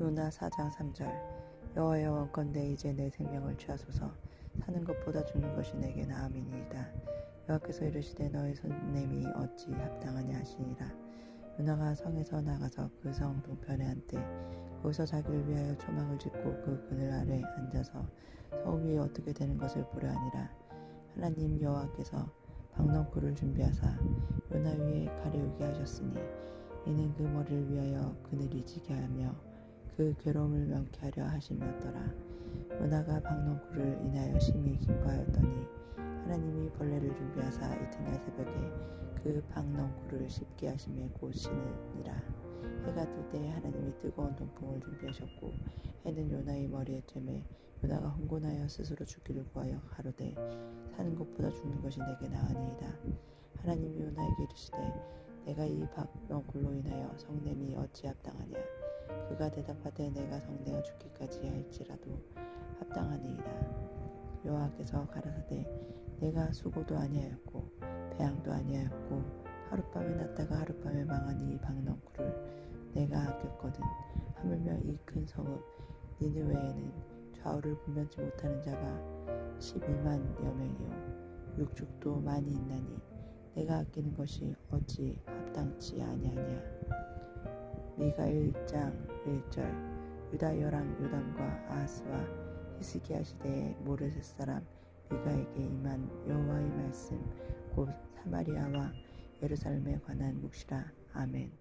요나 4장 3절. 여호와여 원건대 이제 내 생명을 취하소서. 사는 것보다 죽는 것이 내게 나음이니이다. 여호와께서 이르시되 너의 손냄이 어찌 합당하냐 하시니라. 요나가 성에서 나가서 그 성 동편에 한때 거기서 자기를 위하여 초막을 짓고 그 그늘 아래 앉아서 성 위에 어떻게 되는 것을 보려 하니라. 하나님 여호와께서 박넝쿨을 준비하사 요나 위에 가려우게 하셨으니 이는 그 머리를 위하여 그늘이 지게 하며 그 괴로움을 명쾌하려 하심이었더라. 요나가 박넝쿨을 인하여 심히 기뻐하였더니 하나님이 벌레를 준비하사 이튿날 새벽에 그 박넝쿨을 씹게 하심에 곧시느니라. 해가 뜰 때 하나님이 뜨거운 동풍을 준비하셨고 해는 요나의 머리에 쬐매 요나가 흥분하여 스스로 죽기를 구하여 가로되 사는 것보다 죽는 것이 내게 나으니이다. 하나님이 요나에게 이르시되 내가 이 박넝쿨로 인하여 성냄이 어찌 합당하냐 그가 대답하되 내가 성내어 죽기까지 할지라도 합당하니이다. 여호와께서 가라사대 내가 수고도 아니하였고 배양도 아니하였고 하룻밤에 났다가 하룻밤에 망한 이 박넝쿨을 내가 아꼈거든. 하물며 이 큰 성읍 니느웨에는 좌우를 분변치 못하는 자가 12만여 명이요. 육축도 많이 있나니 내가 아끼는 것이 어찌 합당치 아니하냐 미가 1장 1절 유다 여랑 요담과 아하스와 히스기야 시대의 모레셋 사람 미가에게 임한 여호와의 말씀 곧 사마리아와 예루살렘에 관한 묵시라. 아멘